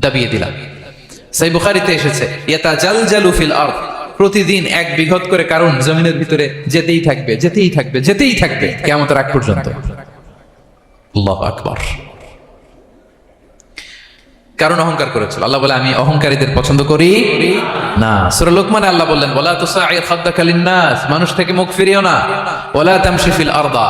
দাবিয়ে দিলাম। সাই বুখারিতে এসেছে জাল আরদ প্রতিদিন এক বিঘত করে কারণ জমিনের ভিতরে যেতেই থাকবে যেতেই থাকবে যেতেই থাকবে কেমন রাগ পর্যন্ত। কারণ অহংকার করেছিল। আল্লাহ বলে, আমি অহংকারীদের পছন্দ করি না। সূরা লোকমানে আল্লাহ বললেন বলা তো মানুষ থেকে মুখ ফিরিও না। ওয়ালা তামশি ফিল আরদা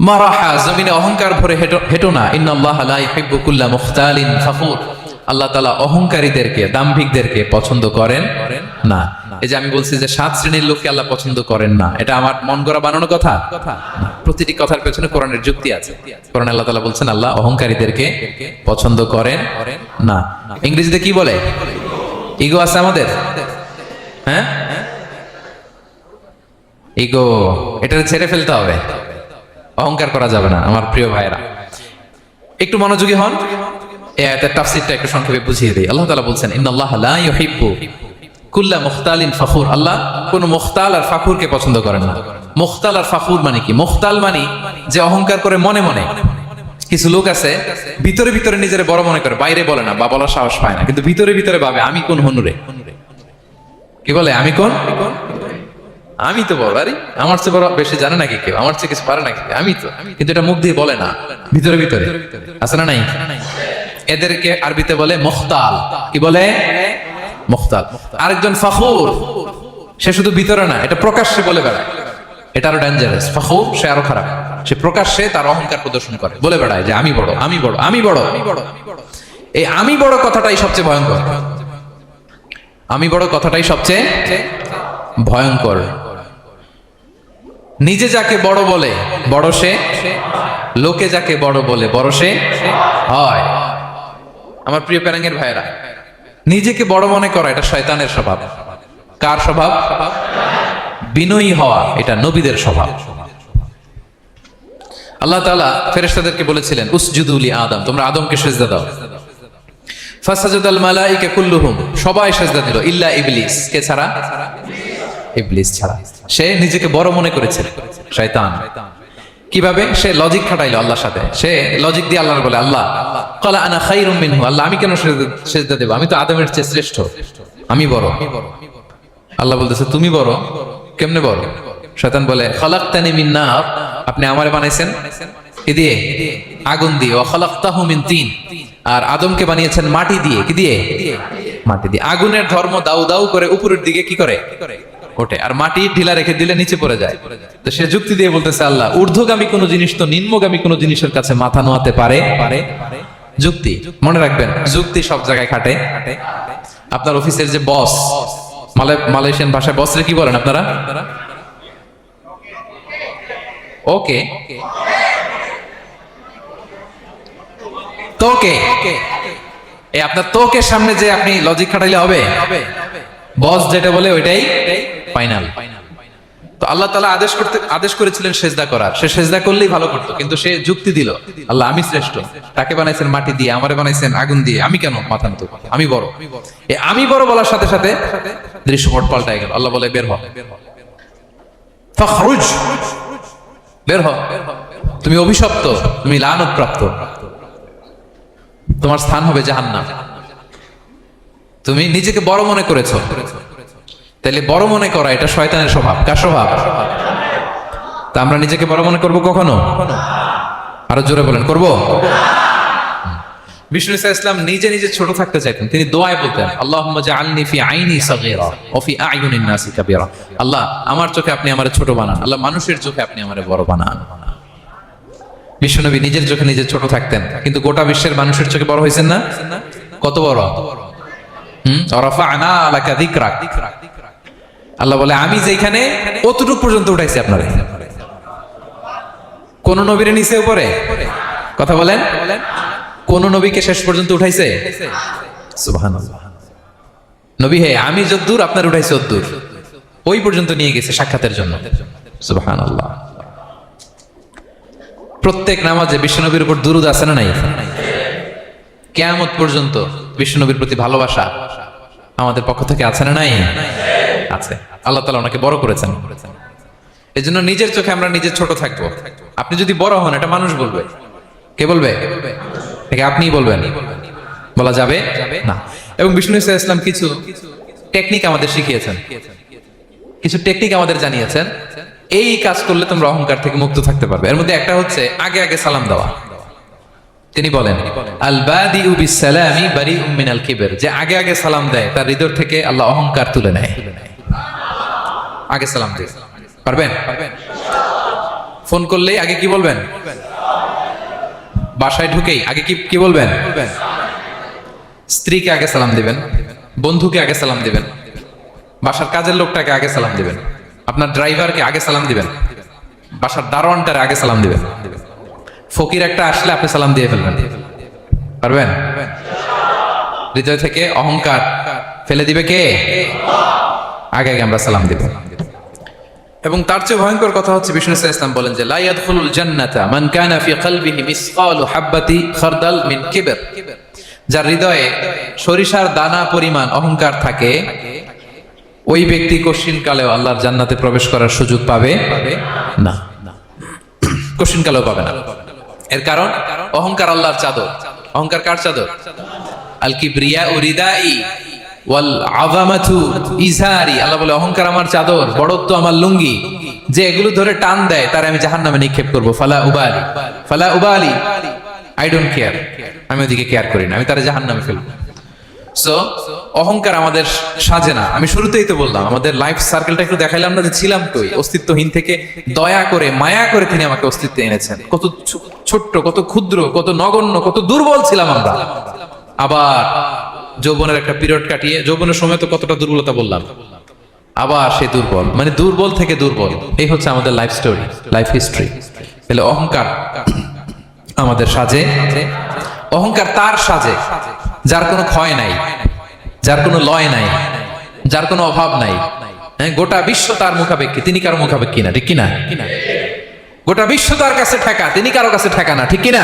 মারাহা, জমিনে অহংকার ভরে হেটো হেঁটো না। ইন্নাল্লাহ লা কুল্লা মুখতালিন ফাখুর আল্লাহ তাআলা অহংকারীদেরকে দাম্ভিকদেরকে পছন্দ করেন না। এই যে আমি বলছি যে সাত শ্রেণির লোককে আল্লাহ পছন্দ করেন না এটা আমার মন গড়া বানানো কথা? প্রতিটি কথার পেছনে কোরআনের যুক্তি আছে। কোরআন আল্লাহ তাআলা বলছেন আল্লাহ অহংকারীদেরকে পছন্দ করেন না। ইংরেজিতে কি বলে? ইগো আছে আমাদের? হ্যাঁ? ইগো এটা ছেড়ে ফেলতে হবে। অহংকার করা যাবে না আমার প্রিয় ভাইরা একটু মনোযোগী হন। বুঝিয়ে দেই। আল্লাহ বলছেন মুখতালিন ফাখুর। আল্লাহ কোন আর পছন্দ না। আর মানে কি? মানে যে অহংকার করে মনে মনে। কিছু লোক আছে, ভিতরে ভিতরে নিজের বড় মনে করে, বাইরে বলে না, বা বলার সাহস পায় না, কিন্তু ভিতরে ভিতরে ভাবে, আমি কোন হনুরে? কি বলে, আমি কোন? আমি তো বড় আরে আমার চেয়ে বড় বেশি জানে নাকি কেউ? আমার চেয়ে কিছু পারে নাকি আমি তো। কিন্তু এটা মুখ দিয়ে বলে না, ভিতরে ভিতরে। আছে না নাই? এদেরকে আরবিতে বলে মুখতাল। কি বলে? মুখতাল। আরেকজন ফাখুর, সে শুধু ভিতরে না, এটা প্রকাশ্যে বলে বেড়ায়। এটা আরও ডেঞ্জারাস ফাখুর, সে আরও খারাপ। সে প্রকাশ্যে তার অহংকার প্রদর্শন করে। বলে বেড়ায় যে, আমি বড় আমি বড় আমি বড়। এই আমি বড় কথাটাই সবচেয়ে ভয়ঙ্কর। আমি বড় কথাটাই সবচেয়ে ভয়ঙ্কর। নিজে যাকে বড় বলে, বড় সে, লোকে যাকে বড় বলে, বড় সে হয়। আমার প্রিয় প্যারাঙ্গের ভাইয়েরা, নিজেকে বড় মনে করা এটা শয়তানের স্বভাব। কার স্বভাব? বিনয়ী হওয়া, এটা নবীদের স্বভাব। আল্লাহ তাআলা ফেরেশতাদেরকে বলেছিলেন উসজুদুলি আদম তোমরা আদমকে সেজদা দাও। ফাসাজাদাল মালাইকা কুল্লুহুম, সবাই সেজদা দিল, ইল্লা ইবলিস কে ছাড়া? ইবলিস ছাড়া। সে নিজেকে বড় মনে করেছিল শয়তান। কীভাবে? সে লজিক খাটাইলো আল্লাহর সাথে। সে লজিক দিয়ে আল্লাহর বলে, আল্লাহ, কলা আনা খাইরুম মিনহু। আল্লাহ, আমি কেন সেজদা- দেব? আমি তো আদমের চেয়ে শ্রেষ্ঠ। আমি বড়। আল্লাহ বলতেছে, তুমি বড়? কেমনে বড়? শয়তান বলে, খলাক্তানি মিন নার। আপনি আমারে বানাইছেন? কি দিয়ে? আগুন দিয়ে। ও খলাক্তাহু মিন তিন। আর আদমকে বানিয়েছেন মাটি দিয়ে। কি দিয়ে? মাটি দিয়ে। আগুনের ধর্ম দাউ দাউ করে উপরের দিকে কি করে? ওঠে। আর মাটি ঢিলা রেখে দিলে নিচে পড়ে যায়। তো সে যুক্তি দিয়ে বলতেছে, আল্লাহ, ঊর্ধ্বগামী কোনো জিনিস তো নিম্নগামী কোনো জিনিসের কাছে মাথা নোয়াতে পারে? পারে যুক্তি, মনে রাখবেন, যুক্তি সব জায়গায় খাটে। আপনার অফিসের যে বস মালয়েশিয়ান ভাষায় বসরে কি বলেন আপনারা? ওকে। তোকে। এই আপনার তোকে সামনে যে আপনি লজিক খাটাইলে হবে? বস যেটা বলে ওইটাই। ফাইনাল তো আল্লাহ তালা আদেশ করতে, আদেশ করেছিলেন সেজদা করার। সে সেজদা করলেই ভালো করতো, কিন্তু সে যুক্তি দিল, আল্লাহ আমি শ্রেষ্ঠ, তাকে বানাইছেন মাটি দিয়ে, আমারে বানাইছেন আগুন দিয়ে, আমি কেন মাথা নত আমি বড়। এই আমি বড় বলার সাথে সাথে দৃশ্যপট পাল্টাই গেল। আল্লাহ বলে, বের হ। ফখরুজ। বের হ। তুমি অভিশপ্ত। তুমি লানত প্রাপ্ত তোমার স্থান হবে জাহান্নাম। তুমি নিজেকে বড় মনে করেছ। তাহলে বড় মনে করা, এটা শয়তানের স্বভাব। কার স্বভাব? তা আমরা নিজেকে বড় মনে করব কখনো? আরও জোরে বলেন, করব? বিষ্ণু ইসা ইসলাম নিজে নিজে ছোট থাকতে চাইতেন। তিনি দোয়ায় বলতেন নাসি কাবীরা। আল্লাহ, আমার চোখে আপনি আমারে ছোট বানান। আল্লাহ, মানুষের চোখে আপনি আমারে বড় বানান। বিশ্বনবী নিজের চোখে নিজে ছোট থাকতেন, কিন্তু গোটা বিশ্বের মানুষের চোখে বড় হয়েছেন না? কত বড়? হুম? রাফা'না লাকা যিকরাক। আল্লাহ বলে, আমি যেখানে অতটুক পর্যন্ত উঠাইছি আপনারে। কোন নবীর নিচে উপরে? কথা বলেন। কোন নবীকে শেষ পর্যন্ত উঠাইছে? নবী হে, আমি যদ্দূর, আপনার উঠাইছে অদ্দূর। ওই পর্যন্ত নিয়ে গেছে সাক্ষাতের জন্য। সুবহানাল্লাহ। প্রত্যেক নামাজে বিশ্বনবীর উপর দুরুদ আছে না নাই? কেয়ামত পর্যন্ত বিশ্বনবীর প্রতি ভালোবাসা আমাদের পক্ষ থেকে আছে না নাই? আছে। আল্লাহ তালা ওনাকে বড় করেছেন। এই জন্য নিজের চোখে আমরা নিজে ছোট থাকব। আপনি যদি বড় হন, এটা মানুষ বলবে। কে বলবে? নাকি আপনিই বলবেন। বলা যাবে? না। এবং বিষ্ণু ইসা ইসলাম কিছু টেকনিক আমাদের শিখিয়েছেন। কিছু টেকনিক আমাদের জানিয়েছেন। এই কাজ করলে তোমরা অহংকার থেকে মুক্ত থাকতে পারবে। এর মধ্যে একটা হচ্ছে আগে আগে সালাম দেওয়া। তিনি বলেন আল বাদি উবি সালামি উম্মিন আল কিবের। যে আগে আগে সালাম দেয়, তার হৃদয় থেকে আল্লাহ অহংকার তুলে নেয়। আগে সালাম দিয়ে পারবেন? ফোন করলেই আগে কি বলবেন? বাসায় ঢুকেই আগে কি কি বলবেন? স্ত্রীকে আগে সালাম দিবেন, বন্ধুকে আগে সালাম দিবেন, বাসার কাজের লোকটাকে আগে সালাম দিবেন, আপনার ড্রাইভারকে আগে সালাম দিবেন, বাসার দারোয়ানটারে আগে সালাম দিবেন। ফকির একটা আসলে আপনি সালাম দিয়ে ফেলবেন। পারবেন? হৃদয় থেকে অহংকার ফেলে দিবে কে? আগে আগে আমরা সালাম দিব। এবং তার চেয়ে ভয়ঙ্কর কথা হচ্ছে বিষ্ণু ইসলাম বলেন যে, লা ইয়াদখুলুল জান্নাতা মান কানা ফি কলবিহি মিসকালু হাব্বাতি খারদাল মিন কিবর। যার হৃদয়ে সরিষার দানা পরিমাণ অহংকার থাকে, ওই ব্যক্তি কশিন কালেও আল্লাহর জান্নাতে প্রবেশ করার সুযোগ পাবে না। কশিন কালেও পাবে না। এর কারণ অহংকার আল্লাহর চাদর। অহংকার কার চাদর? আল কিবরিয়া ও রিদাই আমাদের সাজে না। আমি শুরুতেই তো বললাম, আমাদের লাইফ সার্কেলটা একটু দেখাইলাম না যে ছিলাম কই? অস্তিত্বহীন থেকে দয়া করে, মায়া করে তিনি আমাকে অস্তিত্বে এনেছেন। কত ছোট্ট কত ক্ষুদ্র, কত নগণ্য, কত দুর্বল ছিলাম আমরা। আবার যৌবনের একটা পিরিয়ড কাটিয়ে, যৌবনের সময় তো কতটা দুর্বলতা বললাম। আবার সে দুর্বল মানে দুর্বল থেকে দুর্বল। এই হচ্ছে আমাদের লাইফ স্টোরি লাইফ হিস্ট্রি তাহলে অহংকার আমাদের সাজে, অহংকার তার সাজে, যার কোনো ক্ষয় নাই, যার কোনো লয় নাই, যার কোনো অভাব নাই। হ্যাঁ গোটা বিশ্ব তার মুখাপেক্ষী, তিনি কারও মুখাপেক্ষী না, ঠিক কিনা? গোটা বিশ্ব তার কাছে ঠেকা, তিনি কারও কাছে ঠেকা না, ঠিক কিনা?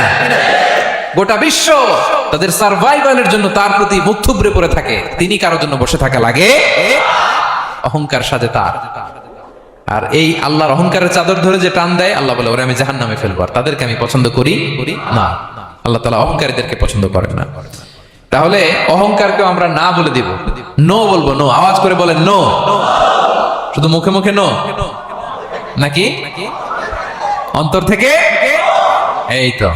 গোটা বিশ্ব তাদের সার্ভাইভালের জন্য তার প্রতি মুখ থুবড়ে পড়ে থাকে। তিনি কারোর জন্য বসে থাকা লাগে অহংকার সাজে তার। আর এই আল্লাহর অহংকারের চাদর ধরে যে টান দেয়, আল্লাহ বলে, ওরা আমি জাহান নামে ফেলব, আর তাদেরকে আমি পছন্দ করি করি না। আল্লাহ তালা অহংকারীদেরকে পছন্দ করেন না। তাহলে অহংকারকে আমরা না বলে দিব। নো বলব, নো আওয়াজ করে বলেন, নো শুধু মুখে মুখে নো নাকি? অন্তর থেকে? এই তো।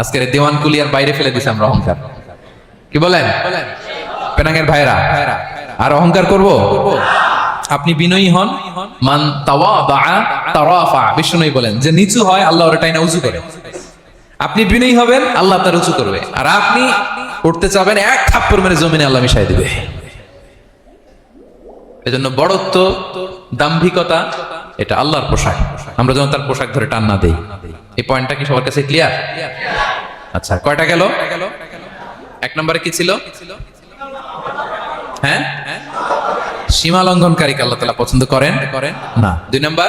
আজকের দেওয়ান কুলিয়ার বাইরে ফেলে দিছে আমরা অহংকার। কি বলেন? পেনাঙ্গের ভাইরা আর অহংকার করব? আপনি বিনয়ী হন। মান তাওয়া তারাফা, বিষ্ণুই বলেন, যে নিচু হয় আল্লাহ ওর টাইনা উঁচু করে। আপনি বিনয়ী হবেন, আল্লাহ তার উঁচু করবে। আর আপনি উঠতে চাবেন এক থাপ্পড় মেরে জমিনে আল্লাহ মিশাই দিবে। এজন্য বড়ত্ব, দাম্ভিকতা, এটা আল্লাহর পোশাক। আমরা যেন তার পোশাক ধরে টান না দেই। এই পয়েন্টটা কি সবার কাছে ক্লিয়ার আচ্ছা। কয়টা গেল? এক নম্বরে কি ছিল? হ্যাঁ? সীমা লঙ্ঘনকারীকে আল্লাহ তালা পছন্দ করেন? করেন না। দুই নাম্বার?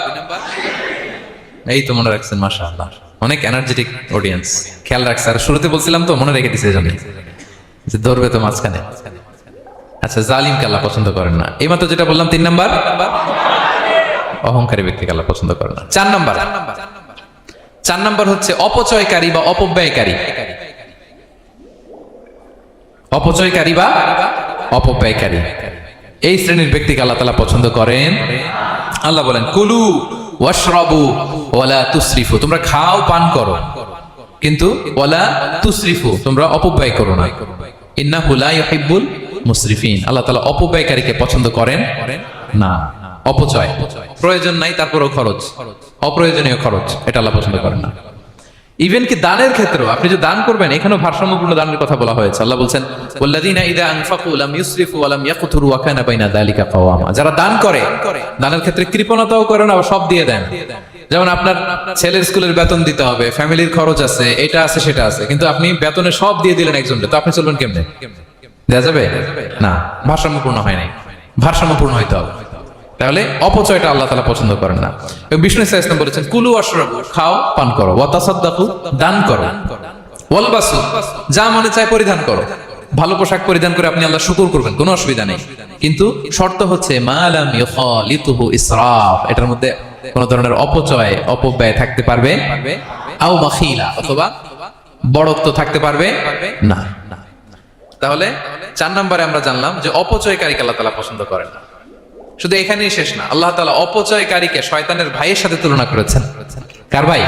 এই তো মনে রাখছেন মাসা আল্লাহ অনেক এনার্জেটিক অডিয়েন্স খেয়াল রাখছে। আর শুরুতে বলছিলাম তো মনে রেখে দিছে জানি যে ধরবে তো মাঝখানে। আচ্ছা জালিমকে আল্লাহ পছন্দ করেন না। এইমাত্র যেটা বললাম তিন নম্বর? অহংকারী ব্যক্তিকে আল্লাহ পছন্দ করেন না। চার নম্বর চার নাম্বার? হচ্ছে অপচয়কারী বা অপব্যয়কারী। অপচয়কারী বা অপব্যয়কারী। এই শ্রেণির ব্যক্তিকে আল্লাহ তালা পছন্দ করেন। আল্লাহ বলেন, কুলু ওয়াশরাবু ওয়ালা তুসরিফু। তোমরা খাও, পান করো। কিন্তু ওয়ালা তুসরিফু, তোমরা অপব্যয় করো না। ইন্নাহু লা ইউহিব্বুল মুসরিফিন। আল্লাহ তাআলা অপব্যয়কারীকে পছন্দ করেন না। অপচয়। প্রয়োজন নাই, তারপরও খরচ। অপ্রয়োজনীয় খরচ, এটা আল্লাহ পছন্দ করেন না। ইভেন কি দানের ক্ষেত্রেও, আপনি যে দান করবেন, এখানেও ভারসাম্যপূর্ণ দানের কথা বলা হয়েছে। আল্লাহ বলছেন, ওয়াল্লাযীনা ইযা আনফাকু লাম ইউসরিফু ওয়া লাম ওয়া কানা বাইনা যালিকা কাওয়ামা। যারা দান করে, দানের ক্ষেত্রে কৃপণতাও করে না আবার সব দিয়ে দেন। যেমন আপনার ছেলের স্কুলের বেতন দিতে হবে, ফ্যামিলির খরচ আছে, এটা আছে, সেটা আছে। কিন্তু আপনি বেতনে সব দিয়ে দিলেন একজনকে, তো আপনি চলবেন কেমনে? দেয়া যাবে? না, ভারসাম্যপূর্ণ হয় নাই। ভারসাম্যপূর্ণ হইতে হবে। তাহলে অপচয়টা আল্লাহ তালা পছন্দ করেন না। বিষ্ণু ইসলাম ইসলাম বলেছেন, কুলু অশ্রবু খাও, পান করো। ওয়াতাসাদ্দাকু দান করো। ওয়ালবাসু যা মনে চায় পরিধান করো। ভালো পোশাক পরিধান করে আপনি আল্লাহ শুকুর করবেন, কোনো অসুবিধা নেই। কিন্তু শর্ত হচ্ছে এটার মধ্যে কোন ধরনের অপচয়, অপব্যয় থাকতে পারবে অথবা বড়ত্ব থাকতে পারবে না। তাহলে চার নম্বরে আমরা জানলাম যে অপচয়কারীকে আল্লাহ তালা পছন্দ করেন না। শুধু এখানেই শেষ না, আল্লাহ তালা অপচয়কারীকে শয়তানের ভাইয়ের সাথে তুলনা করেছেন। কার ভাই?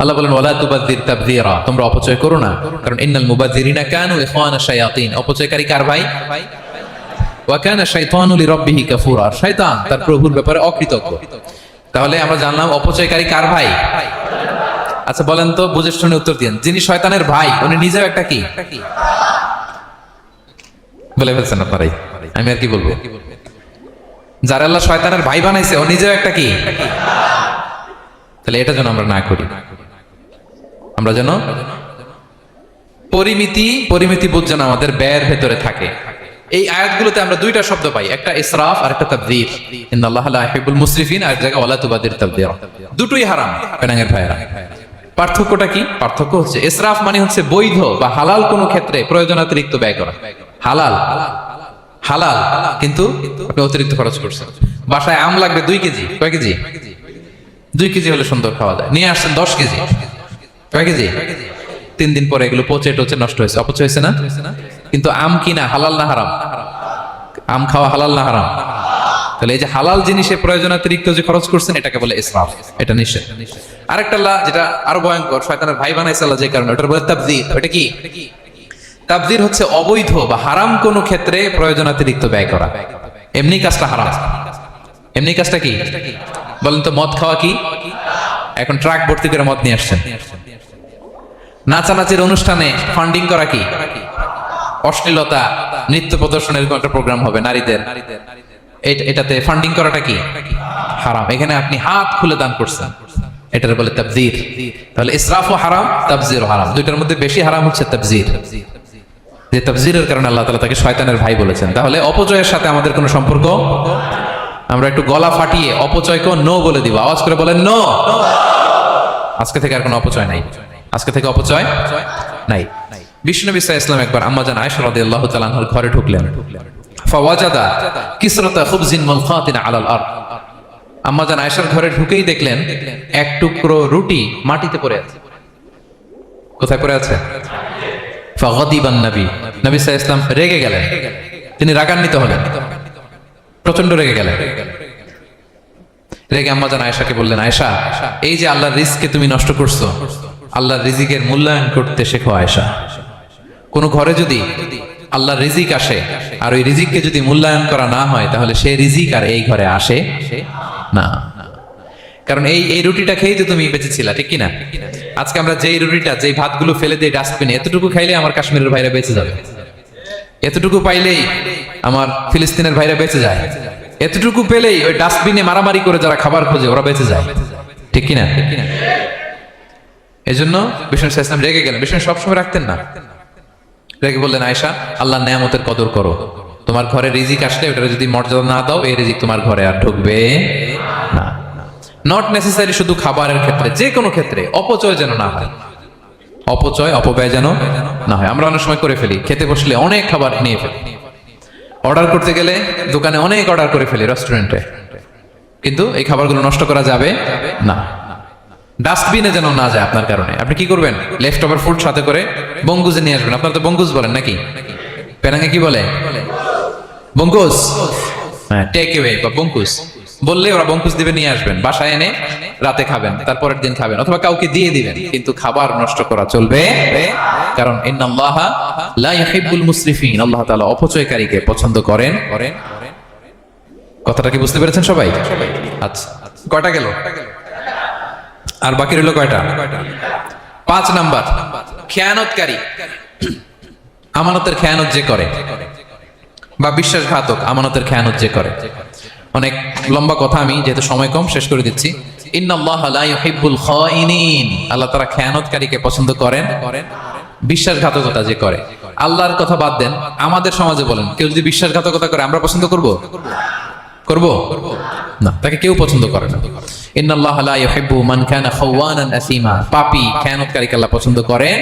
আল্লাহ বলেন তুবাদ্দির তাবদীরা। তোমরা অপচয় করো না, কারণ ইন্নাল মুবাদ্দিরিনা কানু ইখওয়ানা শায়াতিন। অপচয়কারী কার ভাই? শাইতানু কাফুরা। শয়তান তার প্রভুর ব্যাপারে অকৃতজ্ঞ। তাহলে আমরা জানলাম অপচয়কারী কার ভাই? আচ্ছা বলেন তো, বুঝে শুনে উত্তর দিন যিনি শয়তানের ভাই, উনি নিজেও একটা কি? বলে ফেলছেন আপনারাই। আমি আর কি বলব? যার আল্লাহ শয়তানের ভাই বানাইছে, ও নিজেও একটা কি? তাহলে এটা যেন আমরা না করি। আমরা যেন পরিমিতি পরিমিতি বোধ যেন আমাদের ব্যয়ের ভেতরে থাকে। এই আয়াতগুলোতে আমরা দুইটা শব্দ পাই, একটা ইসরাফ আর একটা তাবদীর। ইন্নাল্লাহ লা ইউহিব্বুল মুসরিফিন আর এক জায়গায় ওয়ালা তুবাদির তাবদীর। দুটোই হারাম পেনাঙ্গের ভাইরা পার্থক্যটা কি? পার্থক্য হচ্ছে ইসরাফ মানে হচ্ছে বৈধ বা হালাল কোনো ক্ষেত্রে প্রয়োজনাতিরিক্ত ব্যয় করা। হালাল। হালাল, কিন্তু অতিরিক্ত খরচ করছেন। বাসায় আম লাগবে দুই কেজি, কয় কেজি? দুই কেজি হলে সুন্দর খাওয়া যায়। নিয়ে আসছেন দশ কেজি, কয় কেজি? তিন দিন পরে এগুলো পচে টচে নষ্ট হয়েছে। অপচয় হয়েছে না? কিন্তু আম কিনা হালাল না হারাম? আম খাওয়া হালাল না হারাম? তাহলে এই যে হালাল জিনিসে প্রয়োজনাতিরিক্ত যে খরচ করছেন, এটাকে বলে ইসরাফ। এটা নিষেধ। আরেকটা আল্লাহ যেটা আরও ভয়ঙ্কর, শয়তানের ভাই বানাইছে আল্লাহ যে কারণে, ওটার বলে তাবজির ওটা কি? তাবজির হচ্ছে অবৈধ বা হারাম কোনো ক্ষেত্রে প্রয়োজনাতিরিক্ত ব্যয় করা। এমনি কাজটা হারাম। এমনি কাজটা কি? বলেন তো, মদ খাওয়া কি? এখন ট্রাক ভর্তি করে মদ নিয়ে আসছেন। নাচানাচির অনুষ্ঠানে ফান্ডিং করা কি? অশ্লীলতা, নৃত্য প্রদর্শনের একটা প্রোগ্রাম হবে নারীদের। এট- এটাতে ফান্ডিং করাটা কি? হারাম। এখানে আপনি হাত খুলে দান করছেন। এটার বলে তাবজির তাহলে ইসরাফও হারাম তাবজিরও হারাম। দুইটার মধ্যে বেশি হারাম হচ্ছে তাবজির যে তাবজিরের কারণে আল্লাহ তালা তাকে শয়তানের ভাই বলেছেন। তাহলে অপচয়ের সাথে আমাদের কোনো সম্পর্ক? আমরা একটু গলা ফাটিয়ে অপচয়কে নো বলে দিব। আওয়াজ করে বলেন, নো! আজকে থেকে আর কোনো অপচয় নাই। আজকে থেকে অপচয় নাই। বিসা ইসলাম একবার তাআলা আনহার ঘরে ঢুকলেন। ফাওয়াজাদা কিসরাতা খুবজিন মুলখাতিন আলাল আরদ। আম্মাজান আয়েশার ঘরে ঢুকেই দেখলেন, এক টুকরো রুটি মাটিতে পড়ে আছে। কোথায় পড়ে আছে? ইসলাম রেগে গেলেন। তিনি রাগান্বিত হলেন। প্রচণ্ড রেগে গেলেন। রেগে আম্মা জান আয়েশাকে বললেন, আয়েশা, এই যে আল্লাহর রিজকে তুমি নষ্ট করছ, আল্লাহর রিজিকের মূল্যায়ন করতে শেখো আয়েশা। কোন ঘরে যদি আল্লাহর রিজিক আসে, আর ওই রিজিককে যদি মূল্যায়ন করা না হয়, তাহলে সে রিজিক আর এই ঘরে আসে না। কারণ এই এই রুটিটা খেয়েই তো তুমি বেঁচেছিলা, ঠিক কিনা? আজকে আমরা যেই রুটিটা, যেই ভাতগুলো ফেলে দিই ডাস্টবিনে এতটুকু খাইলে আমার কাশ্মীরের ভাইরা বেঁচে যাবে। এতটুকু পাইলেই আমার ফিলিস্তিনের ভাইরা বেঁচে যায়। এতটুকু পেলেই ওই ডাস্টবিনে মারামারি করে যারা খাবার খোঁজে, ওরা বেঁচে যায়। ঠিক কিনা? এই জন্য বিষ্ণু রেগে গেলেন। বিষ্ণু সবসময় রাখতেন না। রেগে বললেন আয়সা আল্লাহ নেয়ামতের কদর করো। তোমার ঘরে রিজিক আসলে ওটা যদি মর্যাদা না দাও, এই রিজিক তোমার ঘরে আর ঢুকবে না। নট নেসেসারি শুধু খাবারের ক্ষেত্রে যে কোনো ক্ষেত্রে, অপচয় যেন না হয়। অপচয়, অপব্যয় যেন না হয়। আমরা অনেক সময় করে ফেলি, খেতে বসলে অনেক খাবার নিয়ে ফেলি। অর্ডার করতে গেলে দোকানে অনেক অর্ডার করে ফেলি রেস্টুরেন্টে কিন্তু এই খাবারগুলো নষ্ট করা যাবে না। ডাস্টবিনে যেন না যায় আপনার কারণে। আপনি কি করবেন? লেফট ওভার ফুড সাথে করে বঙ্গুজে নিয়ে আসবেন। আপনারা তো বঙ্গুজ বলেন নাকি? পেনাঙ্গে কি বলে? বঙ্কুস হ্যাঁ টেক এওয়ে বা বঙ্কুস বললে ওরা বঙ্কুস দিবে, নিয়ে আসবেন। বাসায় এনে রাতে খাবেন, তারপরের দিন খাবেন, অথবা কাউকে দিয়ে দিবেন, কিন্তু খাবার নষ্ট করা চলবে। কারণ মুসরিফিন, আল্লাহ তাআলা অপচয়কারীকে পছন্দ করেন। কথাটা কি বুঝতে পেরেছেন সবাই? আচ্ছা কয়টা গেল? আর বাকি রইল কয়টা? পাঁচ নাম্বার, খেয়ানতকারী। আমানতের খেয়ানত যে করে, বা বিশ্বাসঘাতক আমানতের খেয়ানত যে করে। অনেক লম্বা কথা আমি, যেহেতু সময় কম, শেষ করে দিচ্ছি। আল্লাহ তারা খেয়ানতকারীকে পছন্দ করেন, বিশ্বাসঘাতকতা যে করে। আল্লাহর কথা বাদ দেন, আমাদের সমাজে বলেন, কেউ যদি বিশ্বাসঘাতকতা করে, আমরা পছন্দ করব? করব? না, তাকে কেউ পছন্দ করে না। ইন্নাল্লাহ লা মান কানা খাওয়ানান আসিমা। পাপী, খেয়ানতকারীকে আল্লাহ পছন্দ করেন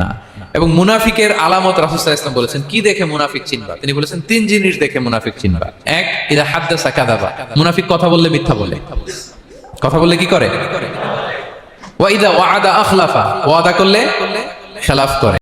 না। এবং মুনাফিকের আলামত রাসূল ইসলাম বলেছেন, কি দেখে মুনাফিক চিনবা? তিনি বলেছেন, তিন জিনিস দেখে মুনাফিক চিনবা। এক এরা হাদ্দাসা কাযাবা। মুনাফিক কথা বললে মিথ্যা বলে। কথা বললে কি করে? ওয়াইদা ওয়াদা আখলাফা। ওয়াদা করলে খেলাফ করে।